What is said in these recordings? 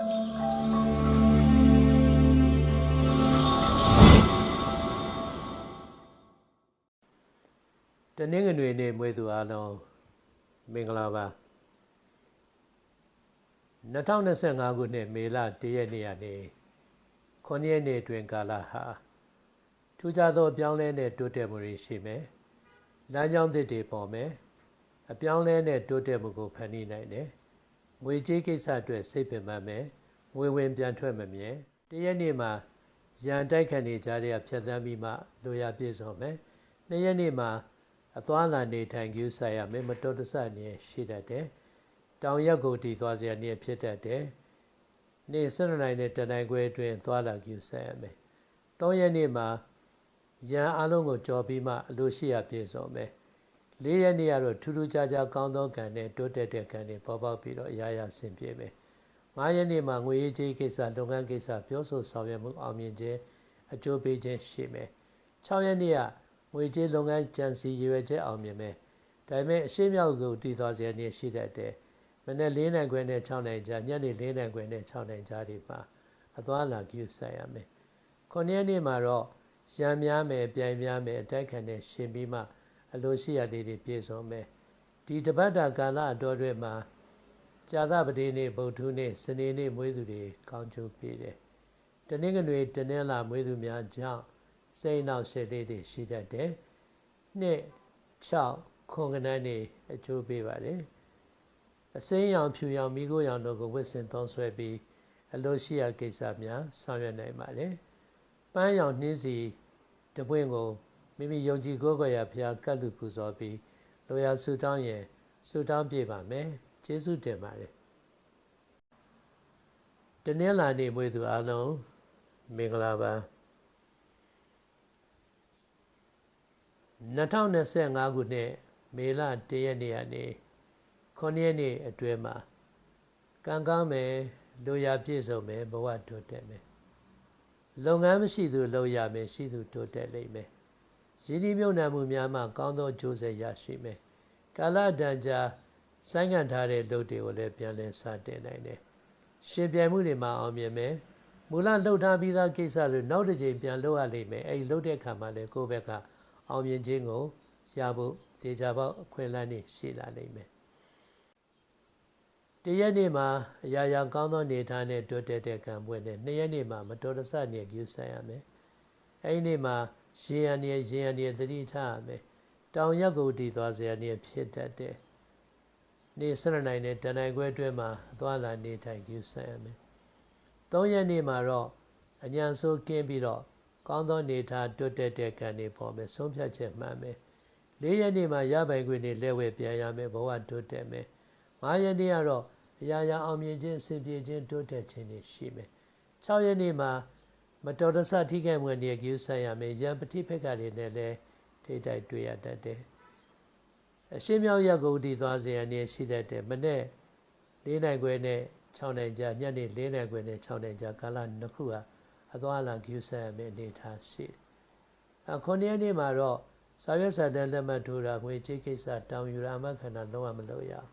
တနင်္ဂနွေနေ့မွေးသူအားလုံးမင်္ဂလာပါ2025ခုနှစ်မေလ1ရက်နေ့ကနေ9ရက်နေ့အတွင်းကာလဟာထူးခြားသောအပြောင်းလဲနဲ့တိုးတက်မှုတွေရှိမယ်။လမ်းကြောင်းသစ်တွေပေါ်မယ်။အပြောင်းလဲနဲ့တိုးတက်မှုကိုဖန်တီးနိုင်တယ်။ ငွေကြေးကိစ္စအတွက်စိတ်ပင်ပန်းမယ်။ငွေဝင်ပြန်ထွက်မမြဲ။တရက်နေ့မှာရန်တိုက်ခတ်နေကြတဲ့ဖြတ်သန်းပြီးမှလိုရာပြည့်စုံမယ်။နှစ်ရက်နေ့မှာအသွားလာနေထိုင်ကြူးဆိုင်ရမယ်မတော်တဆနေရှိတတ်တယ်။တောင်ရက်ကိုတည်သွားစရာနေဖြစ်တတ်တယ်။နေ့7နိုင်နဲ့တနိုင်ခွဲအတွင်းသွားလာကြူးဆိုင်ရမယ်။၃ရက်နေ့မှာရန်အလုံးကိုကြော်ပြီးမှအလိုရှိရပြည့်စုံမယ်။ ၄ရက်နေ့ကတော့ထူးထူးခြားခြားကောင်းသောကံနဲ့တိုးတက်တဲ့ကံတွေပေါ်ပေါက်ပြီးတော့အရာရာဆင်ပြေမယ်။၅ရက်နေ့မှာငွေရေးကြေးကိစ္စလုပ်ငန်းကိစ္စပြောဆိုဆောင်ရွက်မှုအောင်မြင်ခြင်းအကျိုးပေးခြင်းရှိမယ်။၆ရက်နေ့ကငွေကြေးလုပ်ငန်းကြံစီရွယ်ချက်အောင်မြင်မယ်။ဒါပေမဲ့အရှိမြောက်ကိုတည်သွားစေနေရှိတတ်တယ်။မနေ့၄နိုင်ခွဲနဲ့6နိုင်ကြာညနေ၄နိုင်ခွဲနဲ့6နိုင်ကြာဒီမှာအသွားလာကြည့်ဆိုင်ရမယ်။9ရက်နေ့မှာတော့ရံများမယ်ပြိုင်များမယ်အတိုက်ခံနဲ့ရှင်ပြီးမှ အလိုရှိရလေးတွေပြည့်စုံမယ်။ဒီတပတ်တာကာလအတော်တွေမှာဇာသပတိနေ့ဗုဒ္ဓနေ့စနေနေ့မွေးသူတွေကောင်းကျိုးပေးတယ်။တနင်္ဂနွေတနင်္လာမွေးသူများကြောင့်စိတ်နောက်ရှစ်လေးတွေရှိတတ်တယ်။နှစ်6ခွန်ကနန်းနေအကျိုးပေးပါတယ်။အစိမ်းရောင်ဖြူရောင်မိခိုးရောင်တို့ကိုဝစ်စင်သုံးဆွဲပြီးအလို့ရှိရာကိစ္စများဆောင်ရွက်နိုင်ပါတယ်။ပန်းရောင်နှင်းစီတပွင့်ကို မိမိယုံကြည်ကိုးကွယ်ရာဘုရားကတ်လူပူဇော်ပြီးလိုရာဆုတောင်းရင်ဆုတောင်းပြပါမယ်။ကျေးဇူးတင်ပါတယ်။တနင်္လာနေ့မွေးသူအားလုံးမင်္ဂလာပါ။2025ခုနှစ်မေလ1ရက်နေ့ကနေ9ရက်နေ့အတွင်းမှာကံကောင်းမယ်လူရပြည့်စုံမယ်ဘဝတိုးတက်မယ်လုပ်ငန်းမရှိသူလုပ်ရမယ်ရှိသူတိုးတက်လိမ့်မယ် ရင်းနှီးမြှုပ်နှံမှုများမှကောင်းသောကြိုးစားရရှိမယ်ကာလတန်ကြာဆိုင်းငံ့ထားတဲ့လုပ်တွေကိုလည်းပြန်လည်စတင်နိုင်တယ်ရှင်ပြိုင်မှုတွေမှာအောင်မြင်မယ်မူလလှုပ်ထားပြီးသားကိစ္စတွေနောက်တစ်ချိန်ပြန်လုပ်ရလိမ့်မယ်အဲဒီလုပ်တဲ့အခါမှာလည်းကိုယ့်ဘက်ကအောင်မြင်ခြင်းကိုရဖို့တေချာပေါက်အခွင့်အလမ်းတွေရှိလာနိုင်မယ်တရက်နေ့မှာအရာရာကောင်းသောနေထားနဲ့တိုးတက်တဲ့ကံပွင့်တဲ့နှစ်ရက်နေ့မှာမတော်တဆနေကျူးဆိုင်ရမယ်အဲဒီနေ့မှာ ရေရန်နေရေရန်နေသတိထားရမယ်တောင်ရက်ကိုတည်သွားစရာနေဖြစ်တတ်တဲ့နေ့၁၂နိုင်နဲ့တနိုင်ခွဲအတွင်းမှာအသွားလာနေထိုင်ကျူးဆိုင်ရမယ်၃ရက်နေ့မှာတော့အညာဆိုးကင်းပြီးတော့ကောင်းသောနေထားတွတ်တက်တဲ့ကံတွေပေါ်မယ်ဆုံးဖြတ်ချက်မှန်မယ်၄ရက်နေ့မှာရပိုင်ခွင့်တွေလက်ဝဲပြန်ရမယ်ဘဝတွတ်တက်မယ်၅ရက်နေ့ကတော့အရာရာအောင်မြင်ခြင်းအစဉ်ပြေခြင်းတွတ်တက်ခြင်းတွေရှိမယ်၆ရက်နေ့မှာ မတော်တဆထိခိုက်မှုတွေကျူးဆိုင်ရမယ်ရံပတိဖက်ကတွေနဲ့လည်းထိတိုက်တွေ့ရတတ်တယ်အရှင်းမြောက်ရက်ကိုတည်သွားစေရနေရှိတတ်တယ်မနေ့၄နိုင်ခွဲနဲ့6နိုင်ကြာညနေ၄နိုင်ခွဲနဲ့6နိုင်ကြာကာလနှစ်ခုဟာအသွားလာကျူးဆန်မယ့်အနေထားရှိတယ်။အခုနေ့နေ့မှာတော့စာရွက်စာတမ်းလက်မှတ်ထိုးတာငွေကြေးကိစ္စတောင်းယူရာမခန္ဓာလုံးဝမလုပ်ရဘူး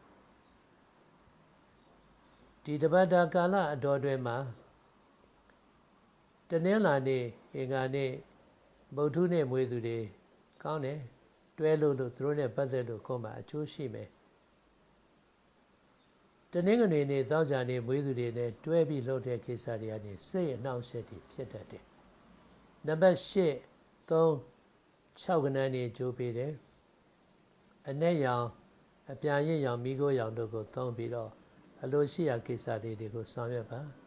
။ဒီတပတ်တာကာလအတော်တွင်မှာ တနင်္လာနေ့အင်္ဂါနေ့ဗုဒ္ဓနေ့မွေးသူတွေကောင်းတယ်တွဲလို့လို့သူတို့နဲ့ပတ်သက်လို့ကိုယ်မှာအကျိုးရှိမယ်တနင်္ဂနွေနေ့သောကြာနေ့မွေးသူတွေနဲ့တွဲပြီးလုပ်တဲ့ကိစ္စတွေကနေစိတ်အနှောင့်အယှက်တွေဖြစ်တတ်တယ်။နံပါတ်၈3 6ခဏနေကြိုးပေးတယ်။အ내ရောင်အပြန်ရစ်ရောင်မိခိုးရောင်တို့ကိုသုံးပြီးတော့အလိုရှိရာကိစ္စလေးတွေကိုဆောင်ရွက်ပါ။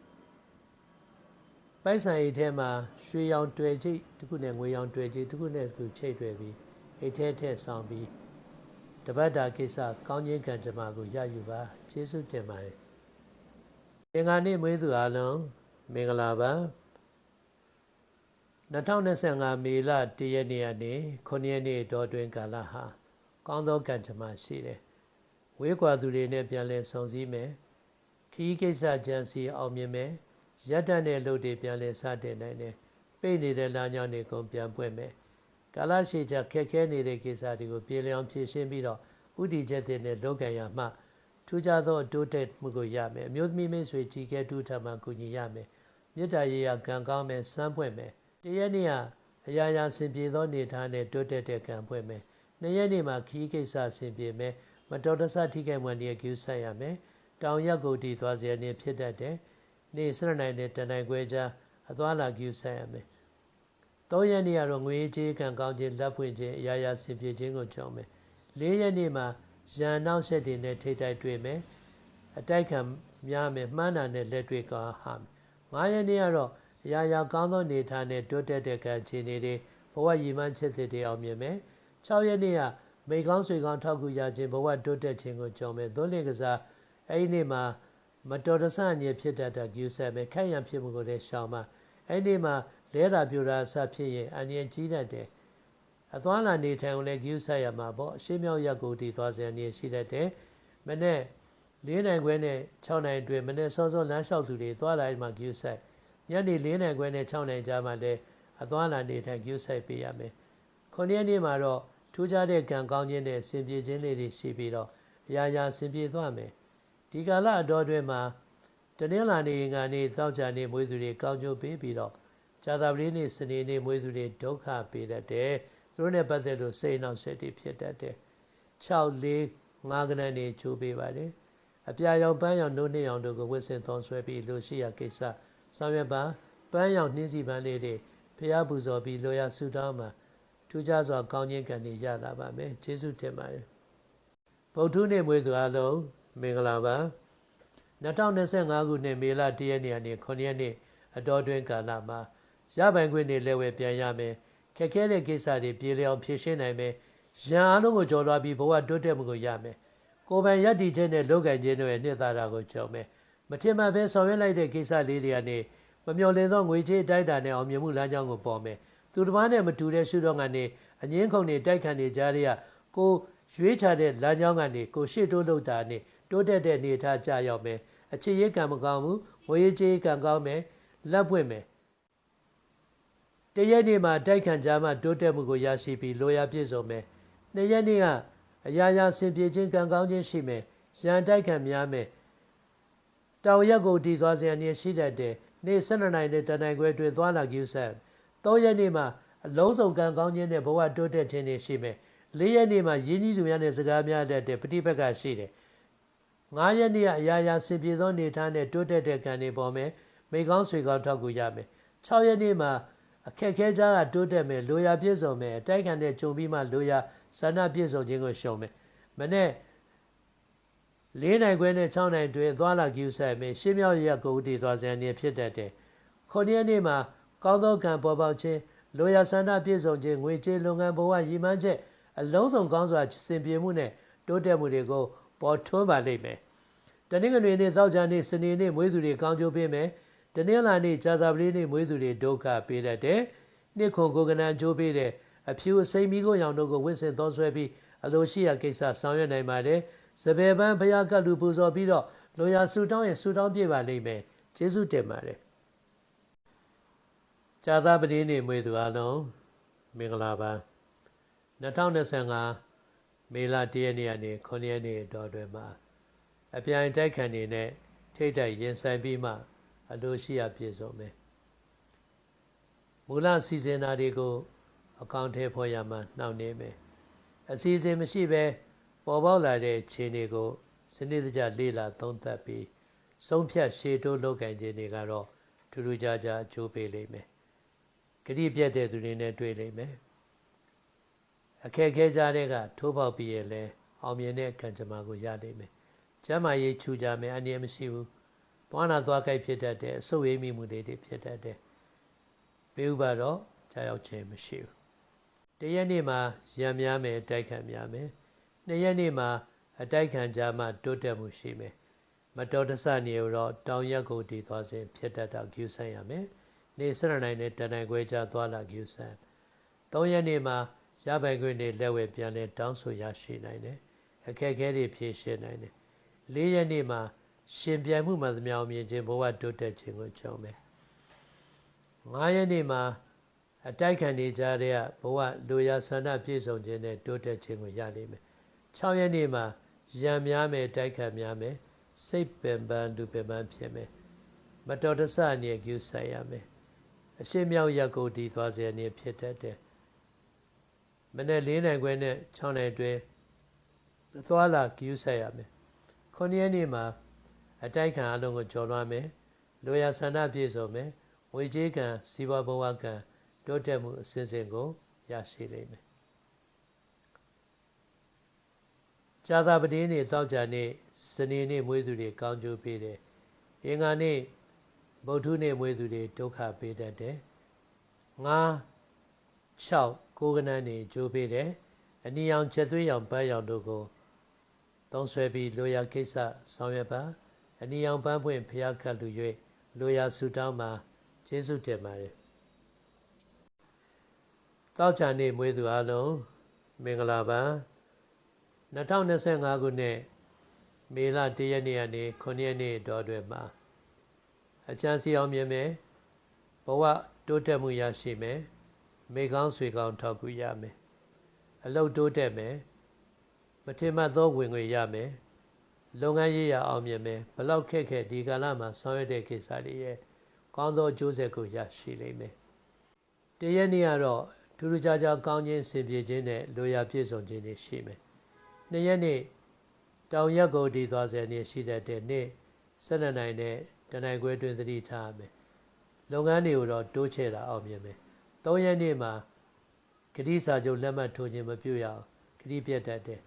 ပိုက်ဆံအိတ်ထဲမှာရွှေရောင်တွေ့ချိတ်တစ်ခုနဲ့ငွေရောင်တွေ့ချိတ်တစ်ခုနဲ့သူချိတ်တွေ့ပြီးအိတ်ထဲထည့်ဆောင်ပြီးတပတ်တာကိစ္စကောင်းခြင်းကံကြမ္မာကိုရယူပါကျေးဇူးတင်ပါတယ်အင်္ဂါနေ့မွေးသူအလုံးမင်္ဂလာပါ2025မေလ1ရက်နေ့ကနေ9ရက်နေ့တောတွင်ကာလဟာကောင်းသောကံကြမ္မာရှိတယ်ဝေးကွာသူတွေနဲ့ပြန်လည်ဆုံစည်းမယ်ခီးကိစ္စကြံစီအောင်မြင်မယ် ရက်တတ်တဲ့လုပ်တွေပြန်လည်စတင်နိုင်တယ်ပိတ်နေတဲ့လမ်းကြောင်းတွေကုန်ပြန်ပွင့်မယ်ကာလရှည်ကြာခက်ခဲနေတဲ့ကိစ္စတွေကိုပြေလည်အောင်ဖြေရှင်းပြီးတော့ဥတီချက်တွေနဲ့လုပ်ကံရမှထူးခြားသောတိုးတက်မှုကိုရမယ်အမျိုးသမီးမိတ်ဆွေကြည်ကဲတူထမှကူညီရမယ်မေတ္တာရေးရကံကောင်းမယ်စမ်းပွင့်မယ်တရက်နေ့ကအရာရာဆင်ပြေသောနေထားနဲ့တိုးတက်တဲ့ကံပွင့်မယ်နှစ်ရက်နေ့မှာခီးကိစ္စဆင်ပြေမယ်မတော်တဆထိခိုက်မှန်တဲ့ကျူးဆက်ရမယ်တောင်ရက်ကိုတည်သွားစေနေဖြစ်တတ်တယ် နေစရနိုင်တဲ့တန်တိုင်းခွဲကြားအသွားလာကျူးဆက်ရမယ်၃ရက်နေ့ကတော့ငွေကြေးကံကောင်းခြင်းလက်ဖွင့်ခြင်းအရာရာဆင်ပြေခြင်းကိုကြောင်းမယ်၄ရက်နေ့မှာရန်နောက်ဆက်တွေနဲ့ထိတိုက်တွေ့မယ်အတိုက်ခံများမယ်မှန်းတာနဲ့လက်တွေ့ကဟာမယ်၅ရက်နေ့ကတော့အရာရာကောင်းသောနေထားနဲ့တိုးတက်တဲ့ကံခြေနေတွေဘဝရည်မှန်းချက်တွေအောင်မြင်မယ်၆ရက်နေ့ကမိကောင်းဆွေကောင်းထောက်ကူရခြင်းဘဝတိုးတက်ခြင်းကိုကြောင်းမယ်သွန်လင်ကစားအဲ့ဒီနေ့မှာ မတော်တဆအငြိဖြစ်တတ်တဲ့ကျူးဆက်မယ်ခိုက်ရန်ဖြစ်မှုကိုလည်းရှောင်မှာအဲ့ဒီမှာလဲတာပြူတာအစဖြစ်ရင်အငြိကြီးတတ်တယ်အသွားလာနေထိုင်ကိုလည်းကျူးဆက်ရမှာပေါ့အရှိမြောက်ရက်ကိုတည်သွားစေအငြိရှိတတ်တယ်မနေ့၄နိုင်ခွဲနဲ့6နိုင်အတွင်းမနေ့စောစောလမ်းလျှောက်သူတွေသွားလာမှကျူးဆက်ညနေ၄နိုင်ခွဲနဲ့6နိုင်ကြားမှာလည်းအသွားလာနေထိုင်ကျူးဆက်ပေးရမယ်ခုနှစ်ရက်နေ့မှာတော့ထူးခြားတဲ့ကံကောင်းခြင်းနဲ့ဆင်ပြေခြင်းလေးတွေရှိပြီးတော့အရာရာဆင်ပြေသွားမယ် ဒီကာလအတော်အတွင်းမှာတနင်္လာနေ့ငါနေ့သောကြာနေ့မွေးသူတွေကောင်းကျိုးပေးပြီးတော့ဇာတာပတိနေ့စနေနေ့မွေးသူတွေဒုက္ခပေးတတ်တယ်သူတို့နဲ့ပတ်သက်လို့စိတ်နှောက်စိတ်တွေဖြစ်တတ်တယ်6 4 5ကနန်းနေချိုးပေးပါတယ်အပြာရောင်ပန်းရောင်နှုတ်နှင်းရောင်တို့ကိုဝစ်စင်သွန်ဆွဲပြီးလိုရှိရာကိစ္စဆောင်ရွက်ပါပန်းရောင်နှင်းစီပန်းလေးတွေဖျားပူဇော်ပြီးလိုရာဆူတောင်းမှာထူးခြားစွာကောင်းခြင်းကံတွေရလာပါမယ်ကျေးဇူးတင်ပါတယ်ဗုဒ္ဓနေ့မွေးသူအလုံး မင်္ဂလာပါ2025ခုနှစ်မေလ1ရက်နေ့ကနေ9ရက်နေ့အတော်တွင်ကာလမှာရပိုင်ခွင့်တွေလည်းဝယ်ပြန်ရမယ်ခက်ခဲတဲ့ကိစ္စတွေပြေလည်အောင်ဖြေရှင်းနိုင်မယ်ရန်အားလုံးကိုကြော်လွှားပြီးဘဝတိုးတက်မှုကိုရမယ်ကိုယ်ပိုင်ရည်တည်ခြင်းနဲ့လုပ်ကံခြင်းတွေနှစ်သာတာကိုကြော်မယ်မထင်မှတ်ဘဲဆောင်ရွက်လိုက်တဲ့ကိစ္စလေးတွေကနေမမျှော်လင့်သောငွေကြေးတိုက်တာနဲ့အောင်မြင်မှုလမ်းကြောင်းကိုပေါ်မယ်သူတစ်ပါးနဲ့မတူတဲ့ရှုတော့ကနေအငင်းခုန်နေတိုက်ခံနေကြတဲ့ကိုရွေးချတဲ့လမ်းကြောင်းကနေကိုရှေ့တိုးလုပ်တာနဲ့ တိုးတက်တဲ့နေထားကြရောက်မယ်အချစ်ရေးကံမကောင်းဘူးငွေရေးကြေးကံကောင်းမယ်လက်ပွင့်မယ်တရက်နေ့မှာတိုက်ခံကြမှာတိုးတက်မှုကိုရရှိပြီးလိုရာပြည့်စုံမယ်နှစ်ရက်နေ့ကအရာရာဆင်ပြေခြင်းကံကောင်းခြင်းရှိမယ်ရန်တိုက်ခံများမယ်တောင်ရက်ကိုတည်သွားစေအနေရှိတတ်တဲ့နေ့၁၂နိုင်တဲ့တနိုင်ခွဲတွင်သွားလာကျူးဆက်၃ရက်နေ့မှာအလုံးစုံကံကောင်းခြင်းနဲ့ဘဝတိုးတက်ခြင်းတွေရှိမယ်၄ရက်နေ့မှာယင်းကြီးသူများနဲ့စကားများတတ်တဲ့ပฏิပတ်ကရှိတယ် 9ရက်နေ့ကအရာရာဆင်ပြေသောနေထားနဲ့တိုးတက်တဲ့ကံတွေပေါ်မယ်မိကောင်းဆွေကောင်းထောက်ကူရမယ်6ရက်နေ့မှာအခက်ခဲကြားကတိုးတက်မယ်လိုရာပြည့်စုံမယ်အတိုက်ခံတဲ့ဂျုံပြီးမှလိုရာဇာနာပြည့်စုံခြင်းကိုရှုံမယ်မနေ့၄နိုင်ခွဲနဲ့6နိုင်တွင်သွားလာကျူးဆိုင်မယ်ရှင်းမြောက်ရက်ကိုတည်သွားစံနေဖြစ်တတ်တယ်9ရက်နေ့မှာကောင်းသောကံပေါ်ပေါက်ခြင်းလိုရာဆန္ဒပြည့်စုံခြင်းငွေကြေးလုပ်ငန်းဘဝရည်မှန်းချက်အလုံးစုံကောင်းစွာစင်ပြေမှုနဲ့တိုးတက်မှုတွေကို ပေါ်ထွန်းပါလိမ့်မယ်။တနင်္ဂနွေနေ့သောကြာနေ့စနေနေ့မွေးသူတွေကောင်းကျိုးပေးမယ်။တနင်္လာနေ့ကြာသပတေးနေ့မွေးသူတွေဒုက္ခပေးတတ်တယ်။နှစ်ခွန်ကိုကနန်ကျိုးပေးတဲ့အဖြူအစိမ်းမီးကိုရောင်တို့ကိုဝစ်စင်သောဆွဲပြီးအလိုရှိရာကိစ္စဆောင်ရွက်နိုင်ပါတယ်။စပယ်ပန်းဘုရားကလူပူဇော်ပြီးတော့လိုရာဆူတောင်းရင်ဆူတောင်းပြပါလိမ့်မယ်။ကျေးဇူးတင်ပါတယ်။ကြာသပတေးနေ့မွေးသူအလုံးမင်္ဂလာပါ2025 မေလ၁ရက်နေ့ကနေ9ရက်နေ့တော်တွင်မှာအပြိုင်တိုက်ခံနေနဲ့ထိတ်တိုက်ရင်ဆိုင်ပြီးမှအလိုရှိရပြည့်စုံမယ်မူလစီစဉ်တာတွေကိုအကောင့်ထဲဖော်ရမှနှောင့်နှေးမယ်အစီအစဉ်မရှိဘဲပေါ်ပေါက်လာတဲ့ခြေတွေကိုစနစ်တကျလေ့လာသုံးသပ်ပြီးဆုံးဖြတ်ရှေ့တိုးလုပ်ကင်ခြင်းတွေကတော့ထူးထူးခြားခြားအကျိုးပေးလိမ့်မယ်ဂတိပြတ်တဲ့သူတွေနဲ့တွေ့လိမ့်မယ် အခက်ခဲကြတဲ့ကထိုးပေါက်ပြီးရလဲအောင်မြင်တဲ့ကံကြမ္မာကိုရနိုင်မယ်။ကျမ်းမာရေးချူကြမယ်အနေမရှိဘူး။သွားနာသွားကြိုက်ဖြစ်တတ်တဲ့အဆုတ်ရိပ်မိမှုတွေဖြစ်တတ်တယ်။ဘေးဥပါတော့ကြာရောက်ခြင်းမရှိဘူး။တရက်နေ့မှာရံများမယ်တိုက်ခံများမယ်။နှစ်ရက်နေ့မှာအတိုက်ခံကြမှာတိုးတက်မှုရှိမယ်။မတော်တဆနေတော့တောင်ရက်ကိုတည်သွားခြင်းဖြစ်တတ်တော့ကျူးဆန်းရမယ်။နေစရနိုင်တဲ့တဏ္ဍခွဲကြသွားလာကျူးဆန်း။သုံးရက်နေ့မှာ ရပိုင်ခွင့်တွေလက်ဝဲပြန်လဲတောင်းဆိုရရှိနိုင်တယ်အခက်အခဲတွေဖြေရှင်းနိုင်တယ်၄ရက်နေ့မှာရှင်ပြိုင်မှုမှသမျှအောင်မြင်ခြင်းဘဝတိုးတက်ခြင်းကိုကြောင်းမယ်၅ရက်နေ့မှာအတိုက်ခံနေကြတဲ့ဘဝလူရဆန္ဒပြည့်စုံခြင်းနဲ့တိုးတက်ခြင်းကိုရနိုင်မယ်၆ရက်နေ့မှာရံများမယ်တိုက်ခတ်များမယ်စိတ်ပင်ပန်းလူပင်ပန်းဖြစ်မယ်မတော်တဆအနေကျူဆိုင်ရမယ်အရှိမြောက်ရက်ကိုတည်သွားစေအနေဖြစ်တတ်တယ် မနေ့၄နိုင်ခွဲနဲ့6နိုင်အတွင်းသွားလာကျူဆိုင်ရမယ်ခုနှစ်ရက်နေ့မှာအတိုက်ခံအလုံးကိုကျော်လွှမ်းမယ်လိုရာဆန္ဒပြည့်စုံမယ်ဝေကြီးကံစီးပွားဘဝကံတိုးတက်မှုအစဉ်စဉ်ကိုရရှိလိမ့်မယ်ဇာတာပတိနေ့တောက်ကြနေ့စနေနေ့မွေးသူတွေကောင်းကျိုးပေးတယ်အင်္ဂါနေ့ဗုဒ္ဓနေ့မွေးသူတွေဒုက္ခပေးတတ်တယ်ငါ6 ကိုးကနန်းနေကျိုးပေးတယ်အနီရောင်ချက်သွေးရောင်ပန်းရောင်တို့ကိုသုံးဆွဲပြီးလိုရာကိစ္စဆောင်ရွက်ပါအနီရောင်ပန်းပွင့်ဖျားခတ်လူ၍လိုရာဆူတောင်းမှာကျေးဇူးတင်ပါတယ်တောက်ချာနေ့မွေးသူအလုံးမင်္ဂလာပါ2025ခုနှစ်မေလ1ရက်နေ့ကနေ9ရက်နေ့တော်တွင်မှာအချမ်းစီအောင်မြင်မယ်ဘဝတိုးတက်မှုရရှိမယ် မိကောင်းဆွေကောင်းထောက်ကူရမယ်အလုတ်တိုးတက်မယ်မထင်မှတ်သောဝင်ငွေရမယ်လုပ်ငန်းရေးရအောင်မြင်မယ်ဘလောက်ခက်ခဲဒီကာလမှာဆောင်ရွက်တဲ့ကိစ္စတွေရဲ့ကောင်းသောအကျိုးဆက်ကိုရရှိလိမ့်မယ်တရက်နေ့ကတော့ထူးထူးခြားခြားကောင်းခြင်းစင်ပြေခြင်းနဲ့လိုရာပြည့်စုံခြင်းတွေရှိမယ်နှစ်ရက်နေ့တောင်ရက်ကိုဒီသွားစေနေရှိတတ်တဲ့နေ့၁၂နိုင်နဲ့တနိုင်ခွဲတွင်သတိထားရမယ်လုပ်ငန်းတွေကိုတော့တိုးချဲ့တာအောင်မြင်မယ် ၃ရက်နေ့မှာဂတိစာချုပ်လက်မှတ်ထိုးခြင်းမပြုရအောင်ဂတိပြတ်တတ်တယ်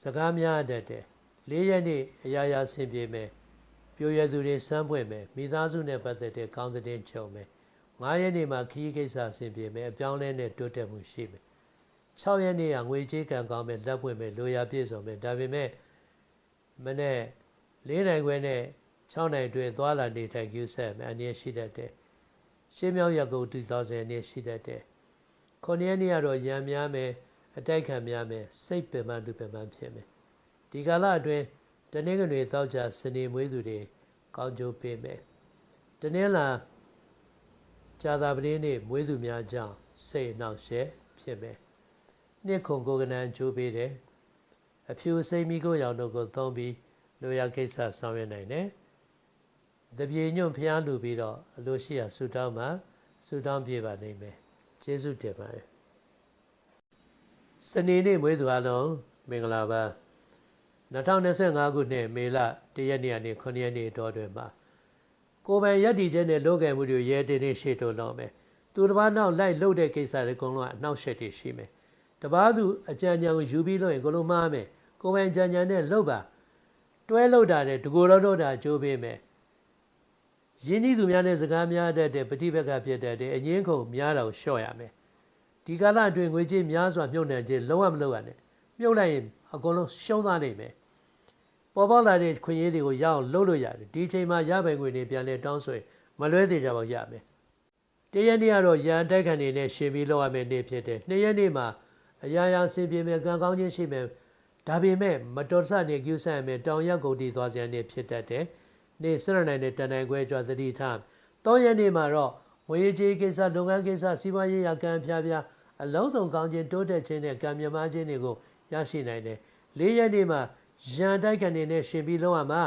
စကားများတတ်တယ်၄ရက်နေ့အရာရာဆင်ပြေမယ်ပြိုရသူတွေစမ်းပွင့်မယ်မိသားစုနဲ့ပတ်သက်တဲ့ကောင်းတဲ့ချုံမယ်၅ရက်နေ့မှာခီးကိစ္စဆင်ပြေမယ်အပြောင်းလဲနဲ့တိုးတက်မှုရှိမယ်6ရက်နေ့ကငွေကြေးကံကောင်းမယ်လက်ပွင့်မယ်လိုရာပြည့်စုံမယ်ဒါပေမဲ့မနေ့၄နိုင်ခွဲနဲ့6နိုင်တွင်သွားလာနေထိုင်ကျူးဆက်မယ်အနေရှိတတ်တယ် ရှင်းမြောက်ရကုတ်2000အနေရှိတတ်တယ်ခုနှစ်ရက်နေ့ကတော့ရံများမယ်အတိုက်ခံများမယ်စိတ်ပင်ပန်းလူပင်ပန်းဖြစ်မယ်ဒီကာလအတွင်းတနင်္ဂနွေတောက်ကြစနေမွေးသူတွေကောင်းကျိုးပေးမယ်တနင်္လာဇာတာပတိနေ့မွေးသူများကြောင့်စိတ်နှောက်ယှက်ဖြစ်မယ်နှစ်ခုကိုကနန်ကျိုးပေးတယ်အဖြူစိတ်မိကိုရောင်တို့ကိုသုံးပြီးလိုရာကိစ္စဆောင်ရွက်နိုင်တယ် တပြေညွန့်ဖျားလူပြီးတော့အလိုရှိရာဆူတောင်းမှာဆူတောင်းပြေပါနိုင်မယ်ကျေးဇူးတင်ပါတယ်စနေနေ့မွေးသူအလုံးမင်္ဂလာပါ2025ခုနှစ်မေလ1ရက်နေ့ကနေ9ရက်နေ့တော်တွင်မှာကိုယ်ပိုင်ရည်တည်ခြင်းနဲ့လုပ်ကံမှုတွေရဲတင်နေရှေ့တိုးတော့မယ်သူတစ်ပါးနောက်လိုက်လှုပ်တဲ့ကိစ္စတွေအကုန်လုံးကအနှောက်အယှက်တွေရှိမယ်တပားသူအကြံဉာဏ်ကိုယူပြီးလို့ရင်ကိုလိုမှားမယ်ကိုပိုင်ကြံဉာဏ်နဲ့လှုပ်ပါတွဲလှုပ်တာတဲ့တကူတော်တော့တာကြိုးပေးမယ် ရင်းနှီးသူများနဲ့စကားများတတ်တဲ့ပฏิပက္ခဖြစ်တတ်တဲ့အငင်းခုန်များတာကိုလျှော့ရမယ်ဒီကာလအတွင်းငွေကြေးများစွာမြုပ်နှံခြင်းလုံးဝမလုပ်ရနဲ့မြုပ်လိုက်ရင်အကုန်လုံးရှုံးသွားနိုင်မယ်ပေါ်ပေါက်လာတဲ့ခွင့်ရည်တွေကိုရအောင်လှုပ်လို့ရတယ်ဒီချိန်မှာရပိုင်ခွင့်တွေပြန်လဲတောင်းဆိုရင်မလွဲသေးကြပါဘူးရမယ်တရက်နေ့ကတော့ရန်တိုက်ခံနေနဲ့ရှင်ပြီးလောက်ရမယ့်နေ့ဖြစ်တယ်နှစ်ရက်နေ့မှာအရာရာဆင်ပြေမယ်ကံကောင်းခြင်းရှိမယ်ဒါပေမဲ့မတော်ဆနေကျူးဆန်မယ်တောင်ရက်ကုန်တီသွားစရာနေ့ဖြစ်တတ်တယ် နေ့စရနိုင်တဲ့တန်နိုင်ခွဲကြွသတိထား၃ရက်နေ့မှာတော့ဝေကြီးကိစ္စလုပ်ငန်းကိစ္စစီးပွားရေးရာကံဖျားဖျားအလုံးစုံကောင်းခြင်းတိုးတက်ခြင်းနဲ့ကံမြမခြင်းတွေကိုရရှိနိုင်တယ်၄ရက်နေ့မှာရန်တိုက်ခံနေနဲ့ရှင်ပြီးလုံးဝမှာ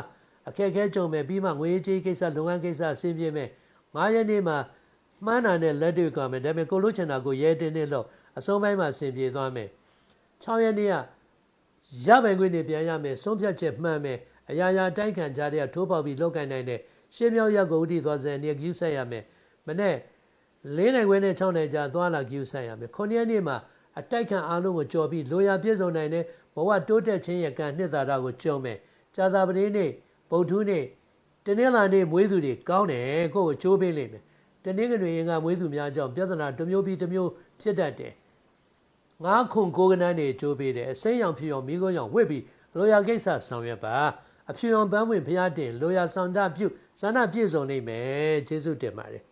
အခက်အခဲကြုံမဲ့ပြီးမှငွေကြေးကိစ္စလုပ်ငန်းကိစ္စဆင်းပြေမဲ့၅ရက်နေ့မှာမှန်းတာနဲ့လက်တွေ့ကမယ်ဒါပေမဲ့ကိုလို့ချင်တာကိုရဲတင်းတင်းလို့အဆုံးပိုင်းမှာဆင်ပြေသွားမယ်6ရက်နေ့ကရပိုင်ခွင့်တွေပြန်ရမယ်ဆုံးဖြတ်ချက်မှန်မယ် အရာရာတိုက်ခံကြတဲ့ထိုးပေါက်ပြီးလောက်ကင်နိုင်တဲ့ရှင်းမြောက်ရက်ကိုဥတီသွားစံနေကျူးဆက်ရမယ်မနေ့၄နိုင်ခွဲနဲ့6နိုင်ကြာသွားလာကျူးဆက်ရမယ်9ရက်နေ့မှာအတိုက်ခံအားလုံးကိုကြော်ပြီးလိုရာပြည့်စုံနိုင်တဲ့ဘဝတိုးတက်ခြင်းရဲ့ကံနှစ်သာရကိုကြုံမယ်ကြာသာပတိနေ့ဗုဒ္ဓနေ့တနင်္လာနေ့မွေးသူတွေကောင်းတယ်ကိုယ့်ကိုချိုးပေးလိမ့်မယ်တနင်္ဂနွေရင်ကမွေးသူများကြောင့်ပြဿနာတစ်မျိုးပြီးတစ်မျိုးဖြစ်တတ်တယ်ငါးခွန်ကိုကနန်းတွေကြိုးပေးတယ်အစိမ်းရောင်ဖြူရောင်မိခိုးရောင်ဝစ်ပြီးလိုရာကိစ္စဆောင်ရွက်ပါ အဖြူရောင်ပန်းဝင်ဖျားတင်လိုရာဆောင်တပြုစန္ဒပြည့်စုံနေမယ်ကျေးဇူးတင်ပါတယ်